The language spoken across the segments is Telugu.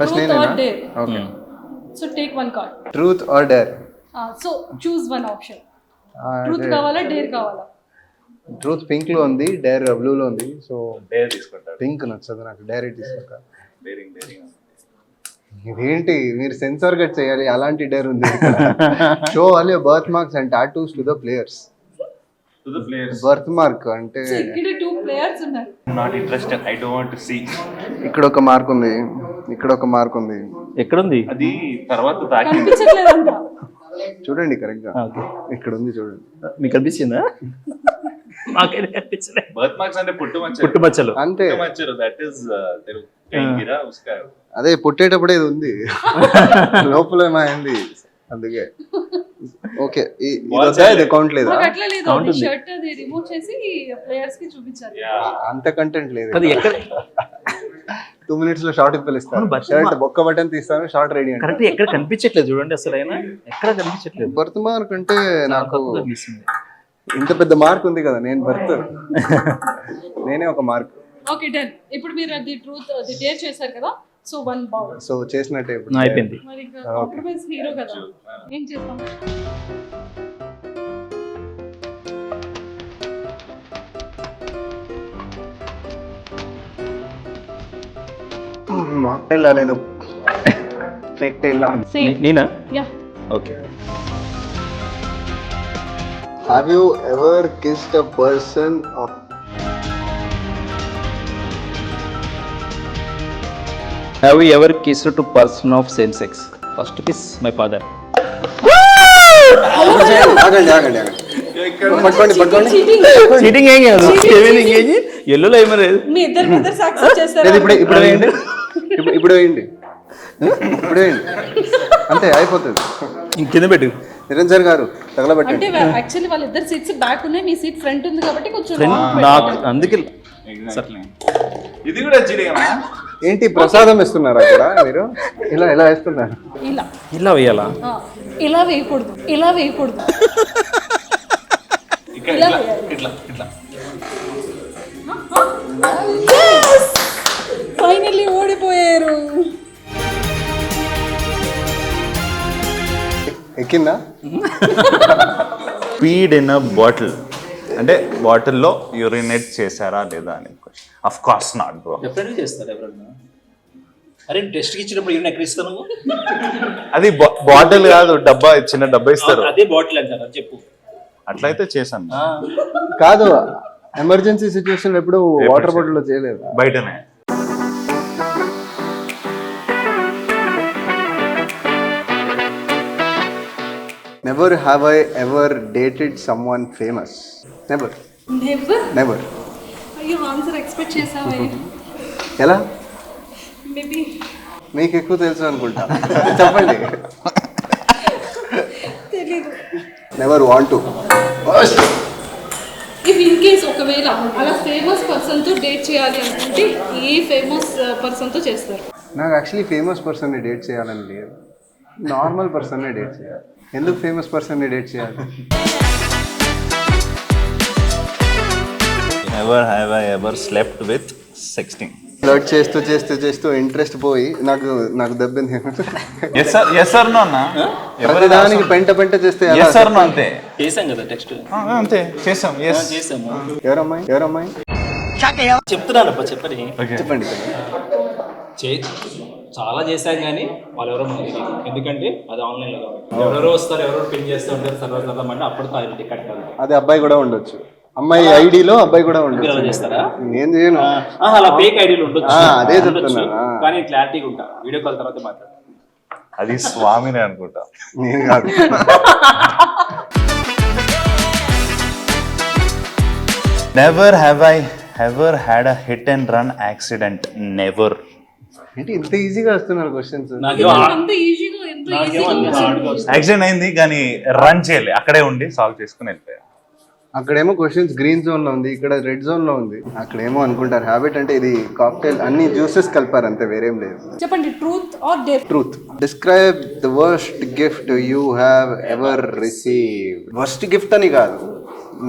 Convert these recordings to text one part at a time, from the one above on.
ఫస్ట్ Truth నేనేనా or dare? Okay so take one card truth or dare so choose one option truth కావాలా డేర్ కావాలా? ట్రూత్ పింక్లో ఉంది డేర్ బ్లూ లో ఉంది. సో డేర్ తీసుకుంటారు. పింక్ నచ్చదు నాకు డైరెక్ట్ తీసుకుంటా. డేరింగ్ డేరింగ్ ఇదేంటి మీరు సెన్సార్ కట్ చేయాలి అలాంటి డేర్ ఉంది show your birth marks and tattoos to the players to the players birth mark అంటే సో ఇక్కడ టూ ప్లేయర్స్ ఉన్నారు. Not interested I don't want to see ఇక్కడ ఒక మార్క్ ఉంది. ఇక్కడ ఒక మార్క్ ఉంది. ఎక్కడుంది? అది తర్వాత కనిపించట్లేదంట. చూడండి కరెక్ట్గా. ఇక్కడ ఉంది చూడండి. మీకు కనిపించిందా కనిపించలే బర్త్ మార్క్స్ అంటే పుట్టుమచ్చలు అంతే. దట్ ఇస్ ఉస్కా. అదే పుట్టేటప్పుడే ఇది ఉంది. లోపల అందుకే. ఓకే ఇది కౌంట్ లేదా? లేదు. షర్ట్ అది రిమూవ్ చేసి ప్లేయర్స్కి చూపించారు యా అంత కంటెంట్ లేదు. అది ఎక్కడ? టూ మినిట్స్లో షార్ట్ but షర్ట్ ఒక్క బటన్ తీస్తాను షార్ట్ రెడీ అంటే. కరెక్ట్ ఎక్కడ కనిపించట్లేదు చూడండి అసలు అయినా. ఎక్కడ కనిపించట్లేదు. బర్త్ మార్క్ అంటే నాకు ఇంత పెద్ద మార్క్ ఉంది కదా నేను బర్త్. నేనే ఒక మార్క్ ఓకే డన్ ఇప్పుడు మీరు అది ట్రూత్ అది డేర్ చేశారు కదా సో వన్ బౌల్. సో చేసినట్టే అయిపోయింది. మరి ఇంకా కాంప్రమైజ్ హీరో కదా. ఏం చేస్తాం మాట్లాడలా నేను ఫేక్ టైల్లా సేమ్ నేనా? Yeah okay. Have you ever kissed a person of have you ever kiss to person of same sex first kiss my father cheating ఏం కాదు. ఎల్లులో ఏమీ లేదు. మీ ఇద్దరు చేస్తారు? లేదు ఇప్పుడు ఇప్పుడు వేయండి. ఇప్పుడు ఇప్పుడు వేయండి. ఇప్పుడు వేయండి. అంతే అయిపోతుంది. ఇంక కింద పెట్టు. నిరంజన్ గారు తగలబెట్టండి. అంటే యాక్చువల్లీ వాళ్ళిద్దరు సీట్స్ బ్యాక్ ఉన్నాయి మీ సీట్ ఫ్రంట్ ఉంది కాబట్టి కొంచెం నాకు. అందుకే ఎగ్జాక్ట్లీ ఇది కూడా చీటింగ్ ఏంటి ప్రసాదం ఇస్తున్నారా అక్కడ మీరు? ఇలా ఇలా వేస్తున్నారు. ఇలా. ఇలా వేయాలా? ఇలా వేయకూడదు. ఇలా వేయకూడదు. ఇలా ఇట్లా. ఇట్లా ఫైనల్లీ ఓడిపోయారు. ఎక్కిందా? స్పీడ్ ఇన్ అ బాటిల్ అంటే బాటిల్లో యూరినేట్ చేశారా లేదా అని అఫ్ కోర్స్ నాట్ బ్రో ఎప్పుడైనా చేస్తారు ఎవరన్నా? అరే టెస్ట్కి ఇచ్చినప్పుడు ఏమైనా ఎక్కడ ఇస్తాను నువ్వు? అది బాటిల్ కాదు డబ్బా చిన్న డబ్బా ఇస్తారు. అదే బాటిల్ అంటారు? చెప్పు. అట్లయితే చేశాను. కాదు ఎమర్జెన్సీ సిచ్యువేషన్ ఎప్పుడు వాటర్ బాటిల్లో చేయలేదు? బయటనే. Never have I ever dated someone famous never never never అయ్యో ఆన్సర్ ఎక్స్పెక్ట్ చేసావే? ఎలా? మేబీ మీకు ఎక్కువ తెలుసు అనుకుంటా. చెప్పండి. తెలీదు. Never want to if in case ఒకవేళ అలా ఫేమస్ పర్సన్తో డేట్ చేయాలి అనుకుంటే ఏ ఫేమస్ పర్సన్తో చేస్తారు? నాకు యాక్చువల్లీ ఫేమస్ పర్సన్ని డేట్ చేయాలని లేదు. నార్మల్ పర్సన్నే డేట్ చేయాలి. ఎందుకు ఫేమస్ పర్సన్ని డేట్ చేయాలి? Ever have I ever slept with sexting flirt చేస్తూ చేస్తూ చేస్తూ ఇంట్రెస్ట్ పోయి నాకు నాకు దెబ్బింది? Yes sir yes sir no అన్న. ప్రతిదానికి పెంట పెంట చేస్తే? ఎస్ సార్ నో అంతే. చేసాం కదా టెక్స్ట్ ఆ, అంతే. చేసాం ఎస్ చేసాము. ఎవరమ్మాయి? ఎవరమ్మాయి? చెప్తున్నాను అప్ప చెప్పని చెప్పండి. చే చాలా చేశాం కానీ వాళ్ళు ఎవరో మనకి తెలియదు ఎందుకంటే అది ఆన్లైన్లో కాబట్టి. ఎవరెవరో వస్తారు ఎవరో పిన్ చేస్తూ ఉంటారు సర్వర్ సర్వం అంటే అప్పుడు తాగి టికెట్ కాదు. అది అబ్బాయి కూడా ఉండొచ్చు. అమ్మాయి ఐడిలో అబ్బాయి కూడా చేస్తారా? నేను చేయను. అలా ఫేక్ ఐడీలు ఉండొచ్చు. అదే. చెప్తున్నాను. కానీ క్లారిటీగా ఉంటా. వీడియో కాల్ తర్వాత మాట్లాడు అది స్వామినే అనుకుంటా. నేను కాదు. Never have I ever had a hit and run accident never ఏంటి ఇంత ఈజీగా వస్తున్నారు క్వశ్చన్స్ యాక్సిడెంట్ అయింది కానీ రన్ చేయలే. అక్కడే ఉండి సాల్వ్ చేసుకుని వెళ్ళిపోయా. అక్కడేమో క్వశ్చన్స్ గ్రీన్ జోన్లో ఉంది ఇక్కడ రెడ్ జోన్లో ఉంది. అక్కడేమో అనుకుంటారు హ్యాబిట్ అంటే ఇది కాక్టైల్ అన్ని జ్యూసెస్ కలిపారు అంతే వేరేం లేదు. చెప్పండి truth or dare truth describe the worst gift you have ever receive worst gift అని కాదు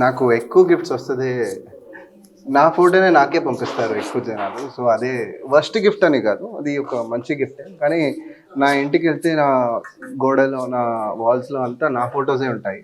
నాకు ఎక్కువ గిఫ్ట్స్ వస్తుంది. నా ఫోటోనే నాకే పంపిస్తారు ఎక్కువ జనాలు సో అదే వర్స్ట్ గిఫ్ట్ అని కాదు అది ఒక మంచి గిఫ్ట్ కానీ నా ఇంటికి వెళ్తే నా గోడలో నా వాల్స్లో అంతా నా ఫొటోసే ఉంటాయి.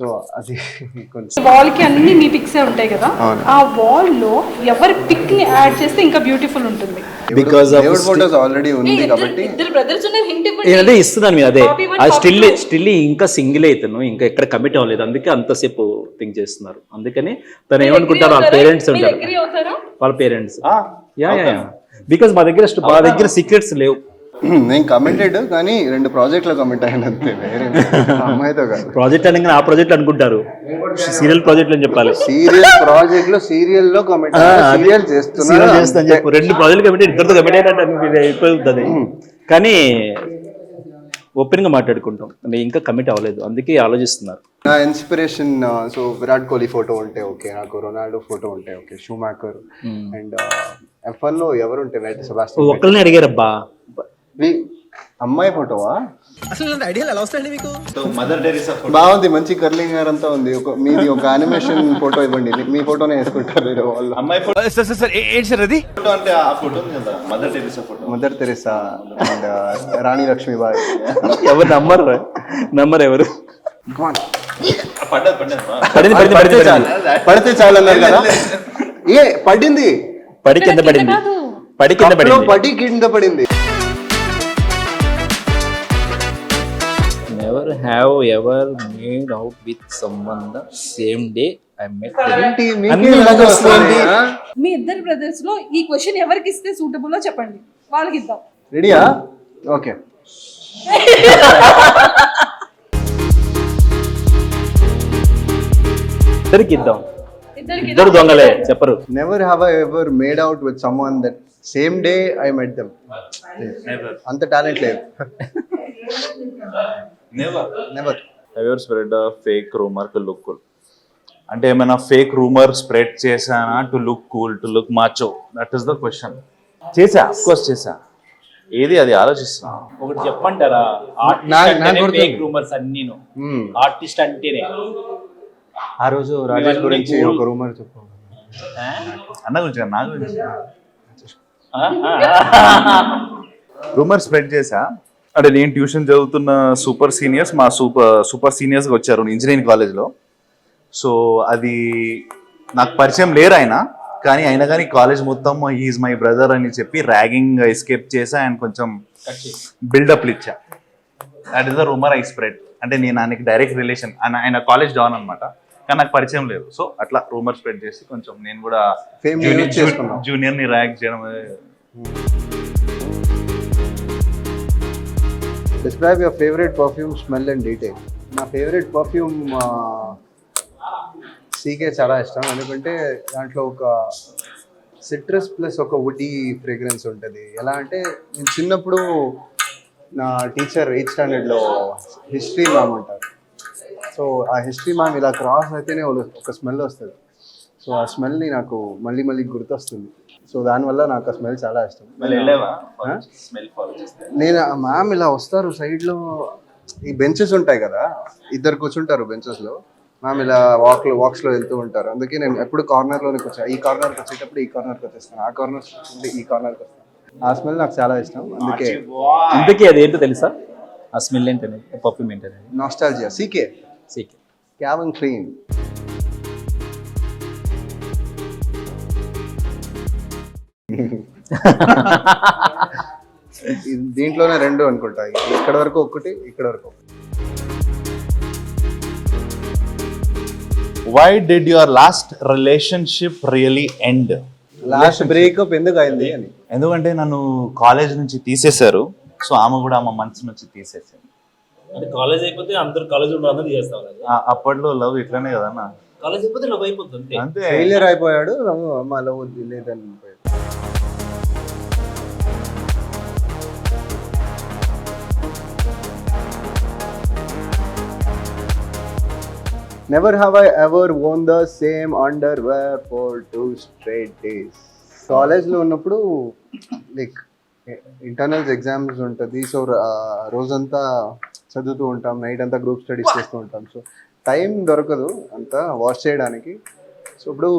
సో అది కొంచెం వాల్కి అన్ని మీ పిక్సే ఉంటాయి కదా. ఆ వాల్లో ఎవరి పిక్ని యాడ్ చేస్తే ఇంకా బ్యూటిఫుల్ ఉంటుంది. Of దేవుడి ఫొటోస్ ఆల్రెడీ ఉంది కాబట్టి. ఇద్దరు బ్రదర్స్ ఉన్నారు హింట్ నేను అదే ఇస్తున్నాను మీరు అదే. Copy still. స్టిల్ ఇంకా సింగిల్ అవుతాను ఇంకా ఎక్కడ కమిట్ అవ్వలేదు. అందుకే అంతసేపు థింక్ చేస్తున్నారు. అందుకని తను ఏమనుకుంటారు వాళ్ళ పేరెంట్స్ ఉంటారు. అగ్రి అవుతారా? వాళ్ళ పేరెంట్స్ యా యా బికాస్ మా దగ్గర మా దగ్గర సీక్రెట్స్ లేవు. నేను కమెంటెడ్ కానీ రెండు ప్రాజెక్ట్లో కమెంట్ అయ్యాను అంతే వేరే అమ్మాయితో కాదు. ప్రాజెక్ట్ అనగానే ఆ ప్రాజెక్ట్ అనుకుంటారు. సీరియల్ ప్రాజెక్ట్ అని చెప్పాలి. సీరియల్ ప్రాజెక్ట్లో సీరియల్లో కమెంట్ సీరియల్ చేస్తున్నా చేస్తాను చెప్పు. రెండు ప్రాజెక్టులు కమిటీ ఇద్దరితో కమిటీ అయినట్టు అయిపోతుంది. కానీ ఓపెన్గా మాట్లాడుకుంటాం. నేను ఇంకా కమిట్ అవ్వలేదు. అందుకే ఆలోచిస్తున్నారు. నా inspiration so Virat Kohli photo ఉంటే ఓకే నాకు రొనాల్డో ఫోటో ఉంటే okay Schumacher and F వన్లో ఎవరు ఉంటే రైట్ సెబాస్టియన్ ఒక్కరిని అడిగారబ్బా. అమ్మాయి ఫోటోవా? మదర్ టెరిసా బాగుంది మంచి కర్లింగ్ హెయిర్ అంతా ఉంది. ఒక మీది ఒక యానిమేషన్ ఫోటో ఇవ్వండి. మీ ఫోటోనే వేసుకుంటారు వాళ్ళు. అమ్మాయి ఫోటో సార్ సార్ ఏంటి సార్ అది? ఫోటో అంటే ఆ photo Mother Teresa photo. Mother Teresa and Rani Lakshmibai ఎవరు నమ్మరు నమ్మరు ఎవరు? పడ్డది పడ్డది పడింది పడింది పడితే చాలు. పడితే చాలు అన్నారు కదా? ఏ పడింది? పడి కింద పడింది. పడి కింద పడింది. పడి కింద పడింది. Have ever made out with the same day I met me ఇద్దరు బ్రదర్స్లో ఈ క్వశ్చన్ ఎవరికి ఇస్తే సూటబుల్ చెప్పండి. వాళ్ళకి ఇద్దాం. రెడీయా? ఓకే. ఇద్దరికి ఇద్దాం. ఇద్దరికి ఇద్దరు దొంగలే చెప్పరు. Never have I ever made out with someone that same day I met them అంత టాలెంట్ లేదు. Never never ever spread fake rumour to look cool అంటే ఏమైనా ఫేక్ రూమర్ స్ప్రెడ్ చేశానా to look cool to look macho that is the question చేసా కోర్స్ చేసా ఏది అది ఆలోచిస్తున్నా? ఒకటి చెప్పంటారా? ఆర్టిస్ట్ నాకు అంటేనే. Fake rumours అన్నీను. ఆర్టిస్ట్ అంటేనే. ఆ రోజు రాజేష్ గురించి ఒక రూమర్ చెప్పు. అన్న గురించి కాదు, నా గురించి ఆ? ఆ? రూమర్ స్ప్రెడ్ చేసా అంటే నేను ట్యూషన్ చదువుతున్న సూపర్ సీనియర్స్ మా సూపర్ సూపర్ సీనియర్స్గా వచ్చారు ఇంజనీరింగ్ కాలేజ్లో. సో అది నాకు పరిచయం లేరు ఆయన కానీ అయినా కానీ కాలేజ్ మొత్తం ఈజ్ మై బ్రదర్ అని చెప్పి ర్యాగింగ్ ఎస్కేప్ చేసా అండ్ కొంచెం బిల్డప్ ఇచ్చా. That is the rumour I spread అంటే నేను ఆయనకి డైరెక్ట్ రిలేషన్ ఆయన ఆయన కాలేజ్ డౌన్ అనమాట కానీ నాకు పరిచయం లేదు. సో అట్లా రూమర్ స్ప్రెడ్ చేసి కొంచెం నేను కూడా. జూనియర్ని ర్యాగ్ చేయడం describe your favourite perfume smell and detail నా ఫేవరెట్ పర్ఫ్యూమ్ సీకే చాలా ఇష్టం. ఎందుకంటే దాంట్లో ఒక సిట్రస్ ప్లస్ ఒక వుడీ ఫ్రేగ్రెన్స్ ఉంటుంది. ఎలా అంటే నేను చిన్నప్పుడు నా టీచర్ ఎయిత్ స్టాండర్డ్లో హిస్టరీ మ్యామ్ ఉంటారు సో ఆ హిస్టరీ మ్యామ్ ఇలా క్రాస్ అయితేనే ఒక- ఒక స్మెల్ వస్తుంది. సో ఆ స్మెల్ని నాకు మళ్ళీ మళ్ళీ గుర్తొస్తుంది. సో దానివల్ల నాకు ఆ స్మెల్ చాలా ఇష్టం. స్మెల్ ఫాలో చేస్తే. నేను మ్యామ్ ఇలా వస్తారు side లో ఈ బెంచెస్ ఉంటాయి కదా ఇద్దరు కూర్చుంటారు benches లో. మ్యామ్ ఇలా వాక్ వాక్స్లో వెళ్తూ ఉంటారు. అందుకే నేను ఎప్పుడు కార్నర్లోనే వచ్చా ఈ కార్నర్కి వచ్చేటప్పుడు ఈ కార్నర్కి వచ్చేస్తాను. ఆ కార్నర్ ఈ కార్నర్కి వస్తాను. ఆ స్మెల్ నాకు చాలా ఇష్టం. అందుకే ఇంతకీ అది ఏంటో తెలుసా? ఆ స్మెల్ ఏంటనే పర్ఫ్యూమ్ ఏంటనే nostalgia CK CK Calvin Klein దీంట్లోనే రెండు అనుకుంటా. ఇక్కడ వరకు ఒకటి ఇక్కడ వరకు ఒకటి why did your last relationship really end last breakup ఎందుకు అయింది అని. ఎందుకంటే నన్ను కాలేజ్ నుంచి తీసేశారు. సో ఆమె కూడా ఆమె మనసు నుంచి తీసేసారు అంటే కాలేజ్ అయిపోతే అందరు కాలేజ్ అందరూ చేస్తాం అప్పట్లో లవ్ ఇట్లానే కదన్నా కాలేజ్ అయిపోతే లవ్ అయిపోతుంది అంతే. ఫెయిలియర్ అయిపోయాడు మా లవ్ లేదని never have I ever worn the same underwear for two straight days కాలేజ్లో ఉన్నప్పుడు లైక్ ఇంటర్నల్స్ ఎగ్జామ్స్ ఉంటుంది. సో రోజంతా చదువుతూ ఉంటాం. నైట్ అంతా గ్రూప్ స్టడీస్ చేస్తూ ఉంటాం. సో టైం దొరకదు అంతా వాష్ చేయడానికి. సో ఇప్పుడు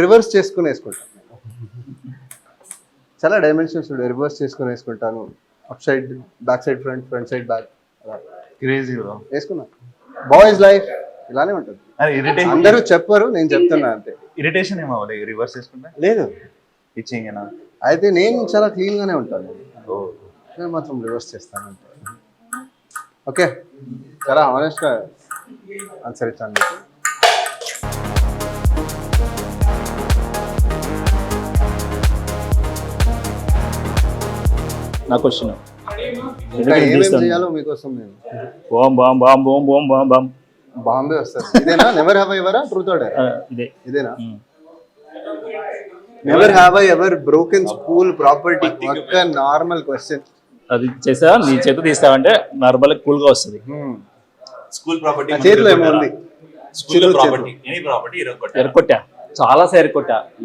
రివర్స్ చేసుకుని వేసుకుంటాను చాలా డైమెన్షన్స్ ఉంటాయి రివర్స్ చేసుకుని వేసుకుంటాను. Up side back side front front side back crazy వేసుకున్నా. బాయ్స్ లైఫ్ ఇలానే ఉంటుంది. అందరూ చెప్పరు నేను చెప్తున్నా అంతే. ఇరిటేషన్ ఏమవ్వాలి రివర్స్ చేసుకుంటే? లేదు. ఇచ్చింగ్ అయితే నేను చాలా క్లీన్ గానే ఉంటాను. నేను మాత్రం రివర్స్ చేస్తాను అంతే. ఓకే. చాలా ఆనెస్ట్గా ఆన్సర్ ఇచ్చాను మీకు. నా క్వశ్చన్ ఇంకా ఏమేం చేయాలో మీకోసం నేను. బామ్ బామ్ బామ్ బామ్ బామ్ బామ్ బామ్ బాంబే వస్తుంది. ఇదేనా? Never have I ever truth or dare ఇదే. ఇదేనా. Never have I ever broken school property ఒక్క నార్మల్ క్వశ్చన్ అది చేసా నీ చేత తీస్తావంటే నార్మల్ కూల్గా వస్తుంది. స్కూల్ ప్రాపర్టీ చేతిలో ఏమో ఉంది స్కూల్ ప్రాపర్టీ ఎనీ చాలా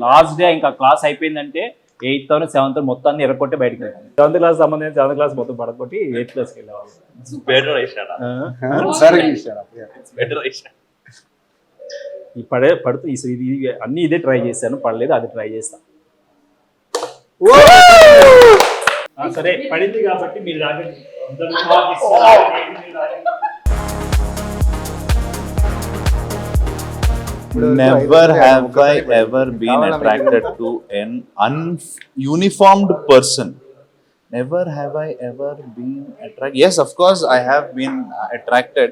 లాస్ట్ డే ఇంకా క్లాస్ అయిపోయిందంటే ఎయిత్తో సెవెంత్ మొత్తాన్ని ఎరకొట్టే బయటకు వెళ్ళాను సెవెంత్ క్లాస్ సంబంధించి సెవెంత్ క్లాస్ మొత్తం పడకొట్టి ఎయిత్ క్లాస్కి వెళ్ళేవాళ్ళు. ఈ పడే పడుతూ ఈ ఇది అన్ని ఇదే ట్రై చేశాను. పడలేదు అది ట్రై చేస్తా. ఆ, సరే పడింది కాబట్టి మీరు రాగండి. Never have I ever been attracted to an ununiformed person. Never have I ever been attracted. Yes, of course, I have been attracted.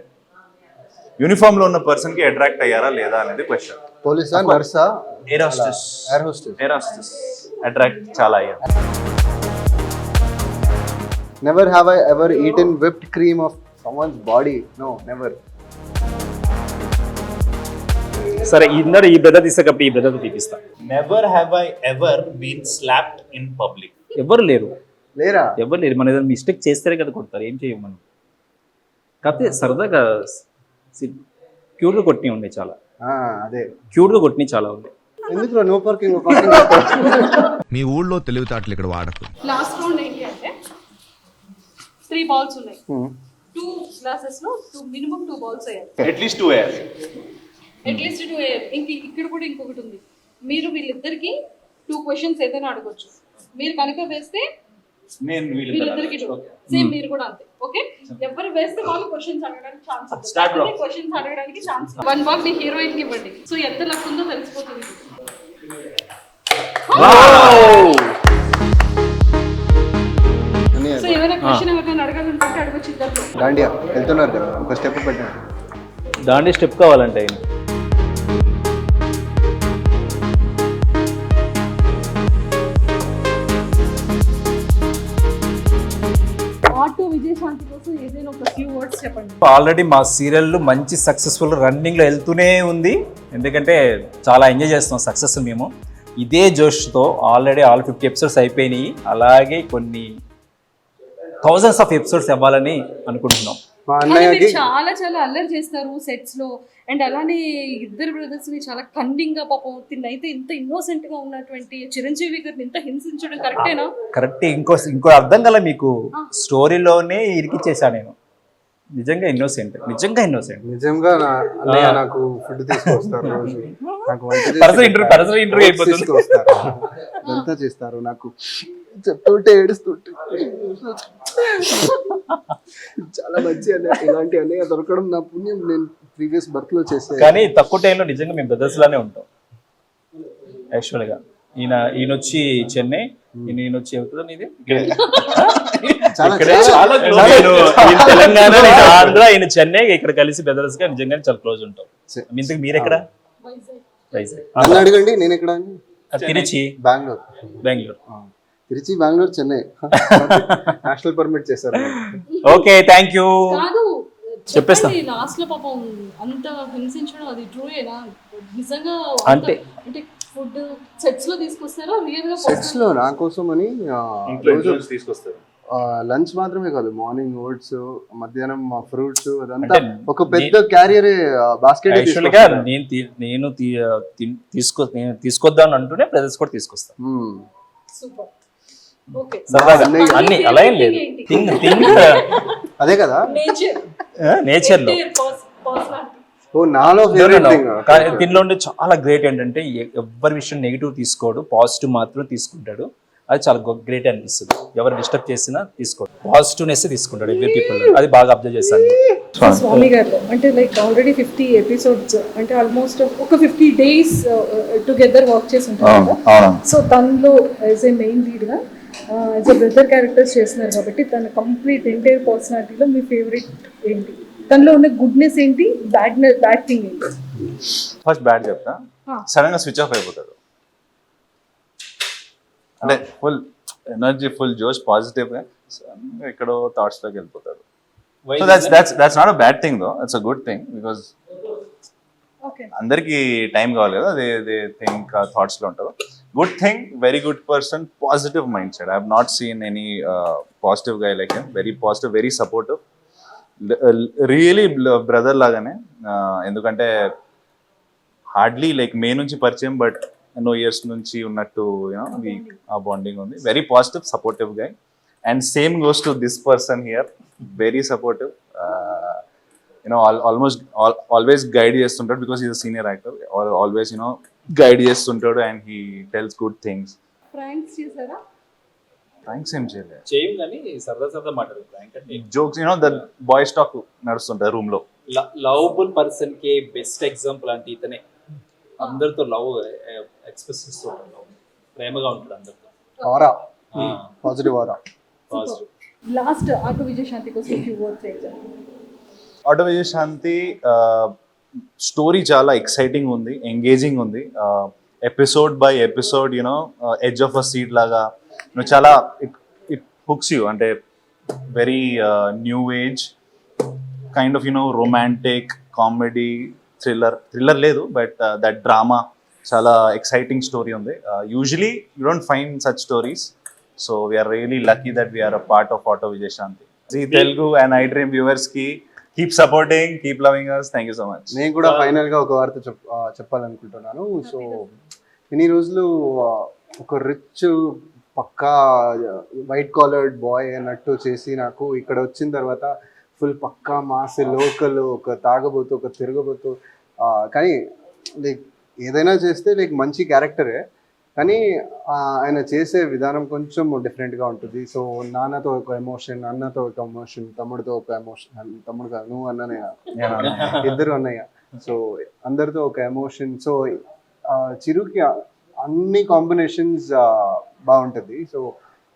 యూనిఫామ్లో ఉన్న పర్సన్కి అట్రాక్ట్ అయ్యారా లేదా అనేది క్వశ్చన్ పోలీసా నర్సా air hostess air hostess air hostess attract చాలా అయ్యారు never have I ever eaten whipped cream off someone's body no never సరే ఇందరూ ఈ బ్రదర్ తీస్తే కాబట్టి ఈ brother తీపిస్తా. Never have I ever been slapped in public ఎవరు లేరు? లేరా? ఎవరు లేరు? మన ఏదైనా మిస్టేక్ చేస్తేనే కదా కొడతారు. ఏం చేయం మనం? కాకపోతే సరదాగా క్యూట్గా కొట్టినవి ఉన్నాయి చాలా. ఆ, అదే. క్యూట్గా కొట్టినవి చాలా ఉన్నాయి ఎందుకు నో పార్కింగ్ పార్కింగ్ మీ ఊళ్ళో తెలివితేటలు ఇక్కడ వాడకు. లాస్ట్ రౌండ్ ఏంటి అంటే త్రీ బాల్స్ ఉన్నాయి. టూ గ్లాసెస్లో టూ మినిమం టూ బాల్స్ వేయాలి at least two years at least ఇంక ఇక్కడ కూడా ఇంకొకటి ఉంది. మీరు వీళ్ళిద్దరికి టూ క్వశ్చన్స్ ఏదైనా అడగొచ్చు. మీరు కనుక వేస్తే నేను వీళ్ళు వీళ్ళిద్దరికి సేమ్ మీరు కూడా అంతే. ఓకే ఎవరు వేస్తే వాళ్ళు క్వశ్చన్స్ అడగడానికి ఛాన్స్. క్వశ్చన్స్ అడగడానికి ఛాన్స్ వన్ మీ హీరోయిన్కి ఇవ్వండి. సో ఎంత లక్ ఉందో తెలిసిపోతుంది. సో ఏమైనా క్వశ్చన్ ఎవరికైనా అడగాలనుకుంటే అడగొచ్చు ఇద్దరు దాండియా వెళ్తున్నారు కదా ఒక స్టెప్ పెట్టండి. దాంట్లో స్టెప్ కావాలంటే ఆల్రెడీ మా సీరియల్ మంచి సక్సెస్ఫుల్ రన్నింగ్లో వెళ్తూనే ఉంది. ఎందుకంటే చాలా ఎంజాయ్ చేస్తున్నాం సక్సెస్ మేము. ఇదే జోష్తో ఆల్రెడీ ఆల్ ఫిఫ్టీ ఎపిసోడ్స్ అయిపోయినాయి. అలాగే కొన్ని థౌజండ్స్ ఆఫ్ ఎపిసోడ్స్ ఇవ్వాలని అనుకుంటున్నాం. మా అన్నయ్యకి చాలా చాలా అల్లరి చేస్తారు సెట్స్లో. అండ్ అలానే ఇద్దరు బ్రదర్స్ని చాలా కన్నింగ్గా పాపం తిన్నైతే ఇంత ఇన్నోసెంట్గా ఉన్నటువంటి చిరంజీవి గారిని ఇంత హింసించడం కరెక్టేనా కరెక్ట్ ఇంకో ఇంకో అర్థం కల మీకు. స్టోరీలోనే ఇరికిచ్చేసా నేను. నిజంగా ఇన్నోసెంట్ నిజంగా ఇన్నోసెంట్ నిజంగా అన్నయ్య నాకు ఫుడ్ తీసుకొస్తారు రోజు. నాకు interview Notes అయిపోతుంది. తీసుకొస్తారు. ఇదంతా చేస్తారు నాకు. చెప్తుంటే ఏడుస్తుంటే. చాలా మంచి అన్నయ్య. ఇలాంటి అన్నయ్య దొరకడం నా పుణ్యం. నేను ప్రీవియస్ బర్త్లో చేసే కానీ తక్కువ టైంలో నిజంగా మేము బ్రదర్స్ లానే ఉంటాం. యాక్చువల్గా ఈయన ఈయన వచ్చి చెన్నై ఈయన ఈయన వచ్చి అవుతుందా నేను తెలంగాణ నేను ఆంధ్ర ఈయన చెన్నై ఇక్కడ కలిసి బ్రదర్స్గా నిజంగా చాలా క్లోజ్ ఉంటాం. ఇంతకు మీరు ఎక్కడ వైజాగ్. అడగండి నేను ఎక్కడ తిరుచి. బెంగళూరు. బెంగళూరు. తిరుచి బెంగళూరు చెన్నై. నేషనల్ పర్మిట్ చేశారు. ఓకే థ్యాంక్ యూ కాదు చెప్పేస్తా. లాస్ట్లో పాపం అంత హింసించడం అది ట్రూయేనా నిజంగా అంత- అంటే- అంటే ఫుడ్ సెట్స్లో తీసుకొస్తారా? రియల్గా సెట్స్లో నా కోసం అని తీసుకొస్తారు. లంచ్ మాత్రమే కాదు మార్నింగ్ ఓట్స్ మధ్యాహ్నం ఫ్రూట్స్ అదంతా ఒక పెద్ద క్యారియర్ బాస్కెట్గా నేను తీ- నేను తీసుకో నేను తీసుకొద్దాం అంటూనే బ్రదర్స్ కూడా తీసుకొస్తాను సూపర్. అన్నయ్య- అన్ని అలా ఏం లేదు. ఏంటి? థింగ్ థింగ్ అదే కదా? నేచర్. నేచర్లో నాలో కానీ దీనిలో ఉండే చాలా గ్రేట్ ఏంటంటే ఎ- ఎవ్వరి విషయం నెగిటివ్ తీసుకోడు పాజిటివ్ మాత్రం తీసుకుంటాడు. అది చాలా గ్రేట్ అనిపిస్తుంది. ఎవరు డిస్టర్బ్ చేసినా తీసుకోడు. పాజిటివ్నెస్ తీసుకుంటాడు ఎవ్రీ పీపుల్ అది బాగా అబ్జర్వ్ చేశాను. స్వామి గారు అంటే లైక్ ఆల్రెడీ ఫిఫ్టీ ఎపిసోడ్స్ అంటే ఆల్మోస్ట్ ఒక ఫిఫ్టీ డేస్ టుగెదర్ వర్క్ చేసి ఉంటారు సో తనలో యాజ్ ఏ మెయిన్ లీడ్గా యాజ్ ఎ బ్రదర్ క్యారెక్టర్స్ చేస్తున్నారు కాబట్టి తన కంప్లీట్ ఎంటైర్ పర్సనాలిటీలో మీ ఫేవరెట్ ఏంటి? తనలో ఉన్న గుడ్నెస్ ఏంటి? బ్యాడ్ బ్యాడ్ థింగ్ ఏంటి? ఫస్ట్ బ్యాడ్ చెప్తా. సడన్గా స్విచ్ ఆఫ్ అయిపోతాడు అంటే ఫుల్ ఎనర్జీ ఫుల్ జోష్ పాజిటివ్గా ఎక్కడో థాట్స్లోకి వెళ్ళిపోతాడు so that's? That's that's not a bad thing though it's a good thing because okay అందరికి టైం కావాలి కదా. అదే అదే థింక్ థాట్స్లో ఉంటారు. Good thing very good person positive mindset I have not seen any positive guy like very positive very supportive really brother లాగానే ఎందుకంటే హార్డ్లీ లైక్ మే నుంచి పరిచయం బట్ ఎన్నో ఇయర్స్ నుంచి ఉన్నట్టు యూనో ఆ బాండింగ్ ఉంది. Very positive supportive guy and same goes to this person here very supportive you know almost always guide చేస్తుంటాడు because is senior actor always you know guide చేస్తుంటాడు and he tells good things thanks ఏం చేయలేదు చేయం కానీ సరదా సరదా మాట్లాడు. ప్రాంక్ అంటే jokes you know the boy stock నడుస్తుంటారు రూమ్లో. లవబుల్ పర్సన్కి బెస్ట్ ఎగ్జాంపుల్ అంటే ఇతనే. అందరితో లవ్ ఎక్స్ప్రెస్ చేస్తూ ఉంటాడు. ప్రేమగా ఉంటాడు అందరితో. Aura positive aura positive last ఆకు విజయశాంతి కోసం few words auto Vijayashanti story చాలా ఎక్సైటింగ్ ఉంది ఎంగేజింగ్ ఉంది. Episode by episode you know edge of a seat లాగా know, చాలా ఇట్ ఇట్ హుక్స్ యూ అంటే very new age kind of you know romantic comedy thriller thriller లేదు బట్ దట్ డ్రామా చాలా ఎక్సైటింగ్ స్టోరీ ఉంది. Usually you don't find such stories so we're really lucky that we're a part of auto Vijayashanti Zee Telugu and iDream వ్యూవర్స్కి keep supporting keep loving us thank you so much నేను కూడా ఫైనల్గా ఒక వార్త చెప్పాలనుకుంటున్నాను. సో ఇన్ని రోజులు ఒక రిచ్ పక్కా వైట్ కాలర్డ్ బాయ్ అన్నట్టు చేసి నాకు ఇక్కడ వచ్చిన తర్వాత ఫుల్ పక్కా మాస్ లోకల్ ఒక తాగబోతూ ఒక తిరగబోతూ కానీ లైక్ ఏదైనా చేస్తే లైక్ మంచి క్యారెక్టరే కానీ ఆయన చేసే విధానం కొంచెం డిఫరెంట్గా ఉంటుంది. సో నాన్నతో ఒక ఎమోషన్ అన్నతో ఒక ఎమోషన్ తమ్ముడితో ఒక ఎమోషన్ తమ్ముడు కాదు నువ్వు అన్ననే ఇద్దరు అన్నయ్య. సో అందరితో ఒక ఎమోషన్ సో చిరుకి అన్ని కాంబినేషన్స్ బాగుంటుంది సో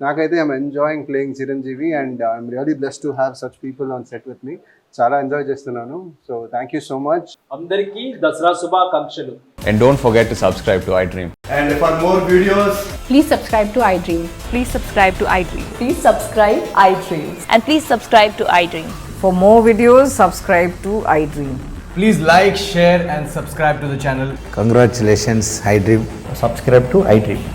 నాకైతే I'm enjoying playing Chiranjeevi and I'm really bless to have such people on set with me చాలా ఎంజాయ్ చేస్తున్నాను so thank you so much అందరికీ దసరా శుభాకాంక్షలు And don't forget to subscribe to iDream. Please subscribe to iDream. Please subscribe to iDream. Please subscribe iDream. And please subscribe to iDream. For more videos, subscribe to iDream. Please like, share, and subscribe to the channel. Congratulations, iDream. Subscribe to iDream. Subscribe to iDream. So, subscribe to iDream Media. IDream